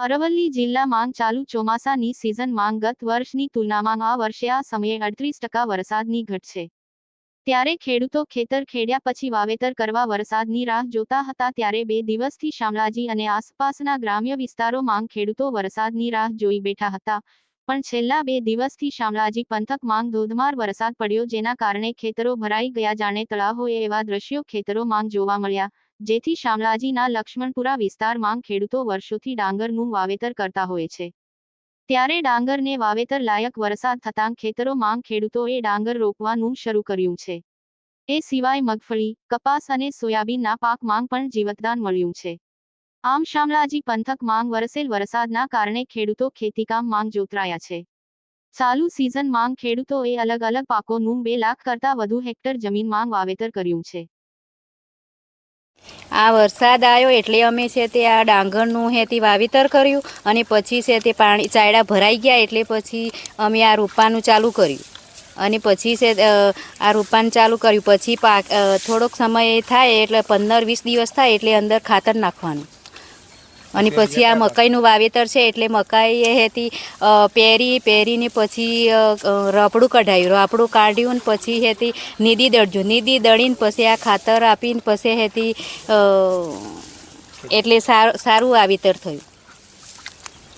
અરવલ્લી જિલ્લામાં ચાલુ ચોમાસાની સિઝનમાં ગત વર્ષની તુલનામાં આ વર્ષે આ સમયે અડત્રીસ ટકા વરસાદની ઘટ ત્યારે ખેડૂતો ખેતર ખેડ્યા પછી વાવેતર કરવા વરસાદની રાહ જોતા હતા ત્યારે બે દિવસથી શામળાજી અને આસપાસના ગ્રામ્ય વિસ્તારોમાં ખેડૂતો વરસાદની રાહ જોઈ બેઠા હતા. પણ છેલ્લા બે દિવસથી શામળાજી પંથકમાં ધોધમાર વરસાદ પડ્યો જેના કારણે ખેતરો ભરાઈ ગયા જાણે તળાવ હોય એવા દ્રશ્યો ખેતરોમાં જોવા મળ્યા. જેથી શામળાજીના લક્ષ્મણપુરા વિસ્તારમાં ખેડૂતો વર્ષોથી ડાંગરનું વાવેતર કરતા હોય છે. ત્યારે ડાંગરને વાવેતર લાયક વરસાદ થતાં ખેતરોમાં ખેડૂતોએ ડાંગર રોપવાનું શરૂ કર્યું છે. એ સિવાય મગફળી, કપાસ અને સોયાબીનના પાકમાં પણ જીવતદાન મળ્યું છે. આમ શામળાજી પંથકમાં વરસેલ વરસાદના કારણે ખેડૂતો ખેતીકામ માંગ જોતરાયા છે. ચાલુ સિઝન માંગ ખેડૂતોએ અલગ અલગ પાકોનું બે લાખ કરતા વધુ હેક્ટર જમીનમાં વાવેતર કર્યું છે. આ વરસાદ આવ્યો એટલે અમે છે તે આ ડાંગરનું છે તે વાવેતર કર્યું અને પછી છે તે પાણી ચાયડા ભરાઈ ગયા એટલે પછી અમે આ રોપાનું ચાલુ કર્યું. અને પછી છે આ રોપાનું ચાલુ કર્યું. પછી પાક થોડોક સમય થાય એટલે પંદર વીસ દિવસ થાય એટલે અંદર ખાતર નાખવાનું. અને પછી આ મકાઈનું વાવેતર છે એટલે મકાઈ હેતી પહેરી પેરી પેરીને પછી રપડું કઢાયું. રપડું કાઢ્યું ને પછી હેતી નીદી દળજો. નીદી દળીને પછી આ ખાતર આપીને પછી હેતી એટલે સારું સારું વાવેતર થયું.